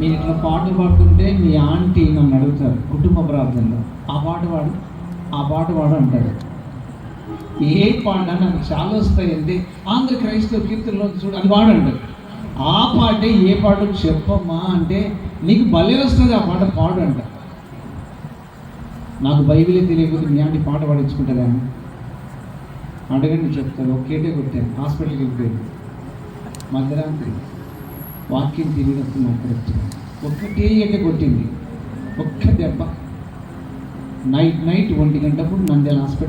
మీరు ఇట్లా పాటలు పాడుతుంటే మీ ఆంటీ నన్ను అడుగుతారు కుటుంబ ప్రార్థనలో ఆ పాట పాడు ఆ పాట పాడు అంటాడు. ఏ పాట నాకు చాలా వస్తాయి అంటే ఆంధ్ర క్రైస్తవ కీర్తనలో చూడు అది పాడు అంటాడు ఆ పాటే ఏ పాట చెప్పమ్మా అంటే నీకు భలే వస్తుంది ఆ పాట పాడు అంట నాకు బైబిలే తెలియకపోతే మీ ఆంటీ పాట పాడించుకుంటుందా? అడగండి చెప్తారు ఒకేటే కొట్టాను హాస్పిటల్కి వెళ్ళిపోయింది మధ్యరాత్రి. వాక్యం తిరిగినప్పుడు నాకు వచ్చింది ఒక్కటే ఏట కొట్టింది. ఒక్క దెబ్బ. నైట్ నైట్ ఒంటి గంటప్పుడు నంద్యాల హాస్పిటల్